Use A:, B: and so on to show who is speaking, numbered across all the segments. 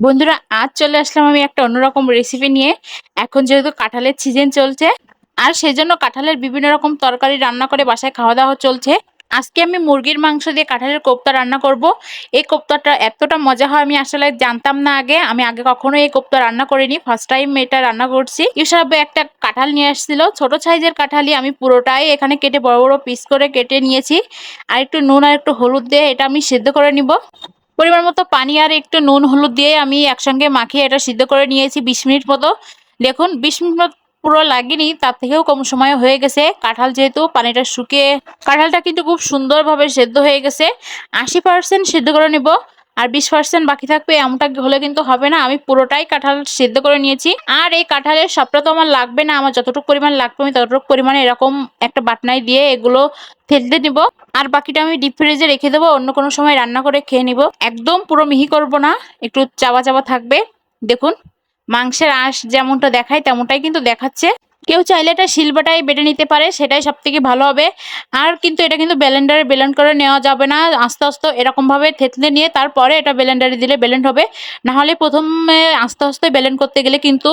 A: বন্ধুরা, আজ চলে আসলাম আমি একটা অন্যরকম রেসিপি নিয়ে। এখন যেহেতু কাঁঠালের সিজন চলছে, আর সেজন্য কাঁঠালের বিভিন্ন রকম তরকারি রান্না করে বাসায় খাওয়া দাওয়া চলছে। আজকে আমি মুরগির মাংস দিয়ে কাঁঠালের কোপ্তা রান্না করব। এই কোপ্তাটা এতটা মজা হয়, আমি আসলে জানতাম না আগে। আমি আগে কখনো এই কোপ্তা রান্না করিনি ফার্স্ট টাইম এটা রান্না করছি। হিসাবে একটা কাঁঠাল নিয়ে আসছিল, ছোট সাইজের কাঁঠালই আমি পুরোটাই এখানে কেটে বড় বড় পিস করে কেটে নিয়েছি। আর একটু নুন আর একটু হলুদ দিয়ে এটা আমি সেদ্ধ করে নিব। পরিমাণ মতো পানি আর একটু নুন, হলুদ দিয়ে আমি একসঙ্গে মাখিয়ে এটা সিদ্ধ করে নিয়েছি বিশ মিনিট মতো। দেখুন, বিশ মিনিট পুরো লাগেনি, তার থেকেও কম সময় হয়ে গেছে। কাঁঠাল যেহেতু পানিটা শুকিয়ে কাঁঠালটা কিন্তু খুব সুন্দরভাবে সেদ্ধ হয়ে গেছে। আশি পার্সেন্ট সিদ্ধ করে নিব। আর বিশ পার্সেন্ট বাকি থাকবে, এমনটা হলে কিন্তু হবে না। আমি পুরোটাই কাঁঠাল সিদ্ধ করে নিয়েছি। আর এই কাঁঠালের সবটা তো আমার লাগবে না, আমার যতটুকু পরিমাণ লাগবে আমি ততটুকু পরিমাণে এরকম একটা বাটনায় দিয়ে এগুলো ফেলতে নিব আর বাকিটা আমি ডিপ ফ্রিজে রেখে দেবো, অন্য কোনো সময় রান্না করে খেয়ে নিব। একদম পুরো মিহি করব না, একটু চাবা চাবা থাকবে। দেখুন, মাংসের আঁশ যেমনটা দেখায় তেমনটাই কিন্তু দেখাচ্ছে। কেউ চাইলে এটা শিলবাটাই বেটে নিতে পারে, সেটাই সব থেকে ভালো হবে। আর কিন্তু এটা কিন্তু ব্লেন্ডারে ব্লেন্ড করে নেওয়া যাবে না, আস্তে আস্তে এরকমভাবে থেতলে নিয়ে তারপরে এটা ব্লেন্ডারে দিলে ব্লেন্ড হবে। নাহলে প্রথমে আস্তে আস্তে ব্লেন্ড করতে গেলে কিন্তু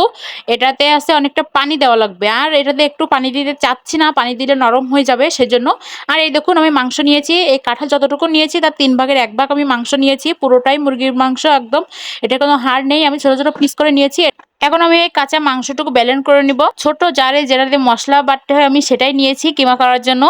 A: এটাতে আছে অনেকটা পানি দেওয়া লাগবে। আর এটাতে একটু পানি দিতে চাচ্ছি না, পানি দিলে নরম হয়ে যাবে সেজন্য। আর এই দেখুন আমি মাংস নিয়েছি, এই কাঁঠাল যতটুকু নিয়েছি তার তিন ভাগের এক ভাগ আমি মাংস নিয়েছি, পুরোটাই মুরগির মাংস একদম। এটা কোনো হাড় নেই, আমি ছোটো ছোটো পিস করে নিয়েছি। এখন আমি এই কাঁচা মাংসটুকু ব্যালেন্ড করে নিব। ছোট জারে যেটাতে মশলা বাটতে হয় আমি সেটাই নিয়েছি কিমা করার জন্য।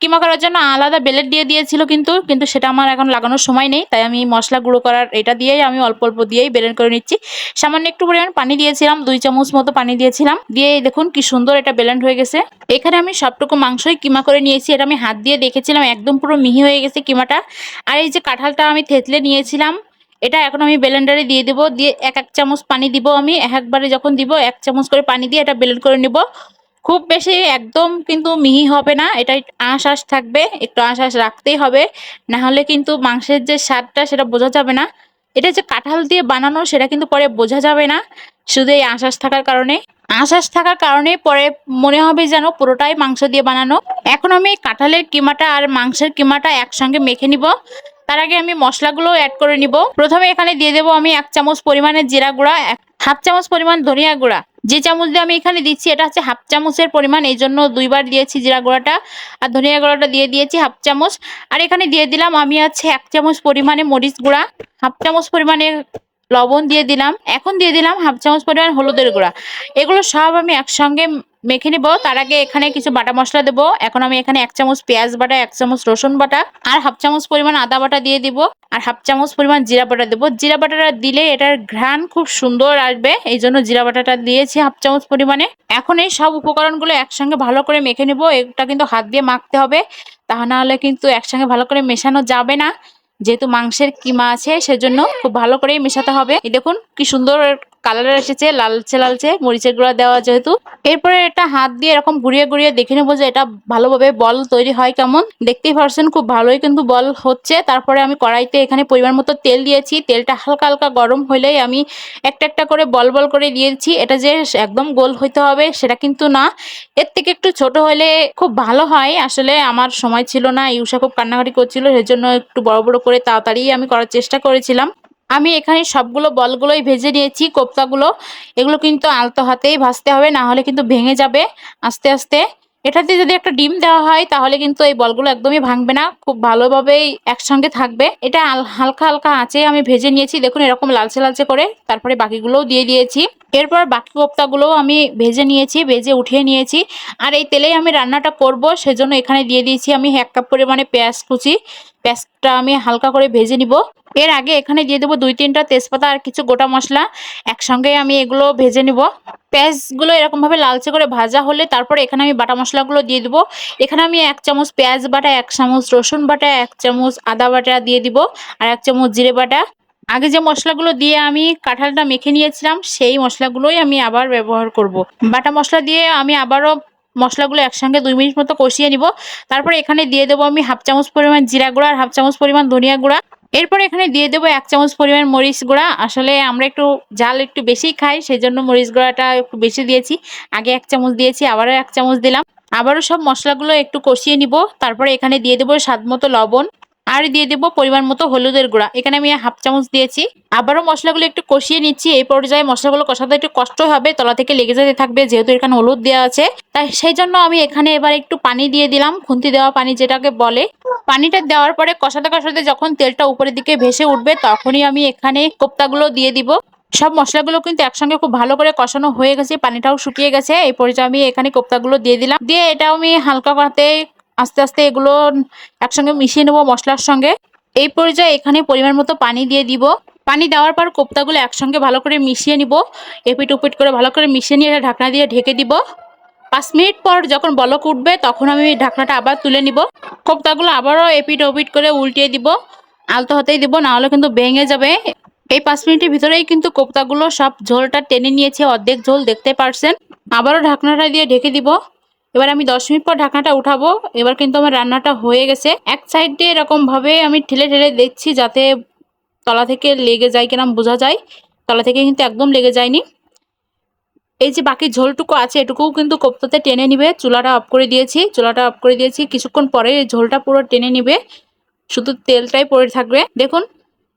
A: কিমা করার জন্য আলাদা বেলেট দিয়ে দিয়েছিল কিন্তু কিন্তু সেটা আমার এখন লাগানোর সময় নেই, তাই আমি মশলা গুঁড়ো করার এটা দিয়েই আমি অল্প অল্প দিয়েই বেলেন্ড করে নিচ্ছি। সামান্য একটু পরিমাণ পানি দিয়েছিলাম, দুই চামচ মতো পানি দিয়েছিলাম। দিয়ে দেখুন কি সুন্দর এটা বেলেন্ড হয়ে গেছে। এখানে আমি সবটুকু মাংসই কিমা করে নিয়েছি, এটা আমি হাত দিয়ে দেখেছিলাম, একদম পুরো মিহি হয়ে গেছে কিমাটা। আর এই যে কাঁঠালটা আমি থেতলে নিয়েছিলাম এটা এখন আমি ব্লেন্ডারে দিয়ে দিব, দিয়ে এক এক চামচ পানি দিব আমি একবারে যখন দিব, এক চামচ করে পানি দিয়ে এটা ব্লেন্ড করে নিব। খুব বেশি একদম কিন্তু মিহি হবে না, এটা আঁশ আঁশ থাকবে, একটু আঁশ আঁশ রাখতেই হবে। না হলে কিন্তু মাংসের যে স্বাদটা সেটা বোঝা যাবে না। এটা যে কাঁঠাল দিয়ে বানানো সেটা কিন্তু পরে বোঝা যাবে না, শুধু এই আঁশ আঁশ থাকার কারণে। আঁশ আঁশ থাকার কারণে পরে মনে হবে যেন পুরোটাই মাংস দিয়ে বানানো। এখন আমি কাঁঠালের কিমাটা আর মাংসের কিমাটা একসঙ্গে মেখে নিব। তার আগে আমি মশলাগুলো অ্যাড করে নিব। প্রথমে এখানে দিয়ে দেবো আমি এক চামচ পরিমাণে জিরা গুঁড়া, এক হাফ চামচ পরিমাণ ধনিয়া গুঁড়া। যে চামচ দিয়ে আমি এখানে দিচ্ছি, এটা হচ্ছে হাফ চামচের পরিমাণ, এই জন্য দুইবার দিয়েছি জিরা গুঁড়াটা। আর ধনিয়া গুঁড়াটা দিয়ে দিয়েছি হাফ চামচ। আর এখানে দিয়ে দিলাম আমি আছে এক চামচ পরিমাণে মরিচ গুঁড়া, হাফ চামচ পরিমাণে লবণ দিয়ে দিলাম। এখন দিয়ে দিলাম হাফ চামচ পরিমাণ হলুদের গুঁড়া। এগুলো সব আমি একসঙ্গে মেখে নিব। তার আগে এখানে কিছু বাটা মশলা দেবো। এখন আমি এখানে এক চামচ পেঁয়াজ বাটা, এক চামচ রসুন বাটা আর হাফ চামচ পরিমাণ আদা বাটা দিয়ে দিব আর হাফ চামচ পরিমাণ জিরা বাটা দেবো। জিরা বাটাটা দিলে এটার ঘ্রাণ খুব সুন্দর আসবে। এই জন্য জিরা বাটাটা দিয়েছি হাফ চামচ পরিমাণে। এখন এই সব উপকরণগুলো একসঙ্গে ভালো করে মেখে নেব। এটা কিন্তু হাত দিয়ে মাখতে হবে। তা নাহলে কিন্তু একসঙ্গে ভালো করে মেশানো যাবে না। যেহেতু মাংসের কিমা আছে, সেজন্য খুব ভালো করেই মেশাতে হবে। দেখুন কি সুন্দর কালার এসেছে, লালচে লালচে, মরিচের গুঁড়া দেওয়া যেহেতু। এরপরে এটা হাত দিয়ে এরকম ঘুরিয়ে ঘুরিয়ে দেখে নেব যে এটা ভালোভাবে বল তৈরি হয় কেমন। দেখতেই পারছেন খুব ভালোই কিন্তু বল হচ্ছে। তারপরে আমি কড়াইতে এখানে পরিমাণ মতো তেল দিয়েছি। তেলটা হালকা হালকা গরম হলেই আমি একটা একটা করে বল বল করে দিয়েছি। এটা যে একদম গোল হইতে হবে সেটা কিন্তু না। এর থেকে একটু ছোট হলে খুব ভালো হয়। আসলে আমার সময় ছিল না, ইউসা খুব কান্নাকাটি করছিল, সেজন্য একটু বড় বড় করে তাড়াতাড়ি আমি করার চেষ্টা করেছিলাম। আমি এখানে সবগুলো বলগুলোই ভেজে নিয়েছি, কোপ্তাগুলো। এগুলো কিন্তু আলতো হাতেই ভাজতে হবে, না হলে কিন্তু ভেঙে যাবে আস্তে আস্তে। এটাতে যদি একটা ডিম দেওয়া হয়, তাহলে কিন্তু এই বলগুলো একদমই ভাঙবে না, খুব ভালোভাবেই একসঙ্গে থাকবে। এটা হালকা হালকা আঁচে আমি ভেজে নিয়েছি, দেখুন এরকম লালচে লালচে করে। তারপরে বাকিগুলোও দিয়ে দিয়েছি। এরপর বাকি কোপ্তাগুলোও আমি ভেজে নিয়েছি, ভেজে উঠিয়ে নিয়েছি। আর এই তেলেই আমি রান্নাটা করব, সেজন্য এখানে দিয়ে দিয়েছি আমি এক কাপ পরিমাণে পেঁয়াজ কুচি। পেঁয়াজটা আমি হালকা করে ভেজে নিব। এর আগে এখানে দিয়ে দেবো দুই তিনটা তেজপাতা আর কিছু গোটা মশলা। একসঙ্গে আমি এগুলো ভেজে নিব। পেঁয়াজগুলো এরকমভাবে লালচে করে ভাজা হলে তারপরে এখানে আমি বাটা মশলাগুলো দিয়ে দিব। এখানে আমি এক চামচ পেঁয়াজ বাটা, এক চামচ রসুন বাটা, এক চামচ আদা বাটা দিয়ে দিব আর এক চামচ জিরে বাটা। আগে যে মশলাগুলো দিয়ে আমি কাঁঠালটা মেখে নিয়েছিলাম, সেই মশলাগুলোই আমি আবার ব্যবহার করব। বাটা মশলা দিয়ে আমি আবারও মশলাগুলো একসঙ্গে দুই মিনিট মতো কষিয়ে নিব। তারপরে এখানে দিয়ে দেবো আমি হাফ চামচ পরিমাণ জিরা গুঁড়া আর হাফ চামচ পরিমাণ ধনিয়া গুঁড়া। এরপর এখানে দিয়ে দেবো এক চামচ পরিমাণ মরিচ গুঁড়া। আসলে আমরা একটু জাল একটু বেশি খাই সেই জন্য মরিচ গুঁড়াটা একটু বেশি দিয়েছি। আগে এক চামচ দিয়েছি, আবারও এক চামচ দিলাম। আবারও সব মশলাগুলো একটু কষিয়ে নিব। তারপরে এখানে দিয়ে দেবো স্বাদ মতো লবণ। আর দিয়ে দেবো পরিমাণ মতো হলুদের গুঁড়া। এখানে আমি হাফ চামচ দিয়েছি। আবারও মশলাগুলো একটু কষিয়ে নিচ্ছি। এই পর্যায়ে মশলাগুলো কষাতে একটু কষ্ট হবে, তলা থেকে লেগে যেতে থাকবে, যেহেতু এখানে হলুদ দেওয়া আছে। তাই সেই জন্য আমি এখানে এবার একটু পানি দিয়ে দিলাম, খুন্তি দেওয়া পানি যেটাকে বলে। পানিটা দেওয়ার পরে কষাতে কষাতে যখন তেলটা উপরের দিকে ভেসে উঠবে, তখনই আমি এখানে কোপ্তাগুলো দিয়ে দিব। সব মশলাগুলো কিন্তু একসঙ্গে খুব ভালো করে কষানো হয়ে গেছে, পানিটাও শুকিয়ে গেছে। এই পর্যায়ে আমি এখানে কোপ্তাগুলো দিয়ে দিলাম। দিয়ে এটাও আমি হালকা করতে আস্তে আস্তে এগুলো একসঙ্গে মিশিয়ে নেব মশলার সঙ্গে। এই পর্যায়ে এখানে পরিমাণ মতো পানি দিয়ে দিব। পানি দেওয়ার পর কোপ্তাগুলো একসঙ্গে ভালো করে মিশিয়ে নিব। এপিট উপিট করে ভালো করে মিশিয়ে নিয়ে ঢাকনা দিয়ে ঢেকে দিব। পাঁচ মিনিট পর যখন বলক উঠবে তখন আমি ঢাকনাটা আবার তুলে নিব। কোপ্তাগুলো আবারও এপিট ওপিট করে উল্টিয়ে দিব। আলতো হতেই দিব না হলে কিন্তু ভেঙে যাবে। এই পাঁচ মিনিটের ভিতরেই কিন্তু কোপ্তাগুলো সব ঝোলটা টেনে নিয়েছে। অর্ধেক ঝোল দেখতে পারছেন। আবারও ঢাকনাটা দিয়ে ঢেকে দিব। এবার আমি দশ মিনিট পর ঢাকনাটা উঠাবো। এবার কিন্তু আমার রান্নাটা হয়ে গেছে। এক সাইড দিয়ে এরকম ভাবে আমি ঠেলে ঠেলে দেখছি যাতে তলা থেকে লেগে যায় কিনা বোঝা যায়। তলা থেকে কিন্তু একদম লেগে যায়নি। এই যে বাকি ঝোলটুকু আছে, এটুকুও কিন্তু কোপ্তাতে টেনে নিবে। চুলাটা অফ করে দিয়েছি। চুলাটা অফ করে দিয়েছি। কিছুক্ষণ পরে ঝোলটা পুরো টেনে নিবে। শুধু তেলটাই পড়ে থাকবে। দেখুন,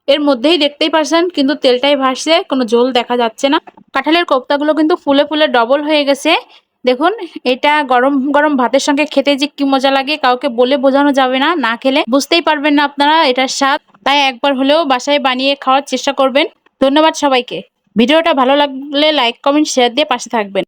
A: এর মধ্যেই দেখতেই পারছেন, কিন্তু তেলটাই ভাসছে, কোনো ঝোল দেখা যাচ্ছে না। কাঁঠালের কোপ্তাগুলো কিন্তু ফুলে ফুলে ডবল হয়ে গেছে। দেখুন, এটা গরম গরম ভাতের সঙ্গে খেতে যে কি মজা লাগে, কাউকে বলে বোঝানো যাবে না না খেলে বুঝতেই পারবেন না আপনারা এটার স্বাদ। তাই একবার হলেও বাসায় বানিয়ে খাওয়ার চেষ্টা করবেন। ধন্যবাদ সবাইকে। ভিডিওটা ভালো লাগলে লাইক কমেন্ট শেয়ার দিয়ে পাশে থাকবেন।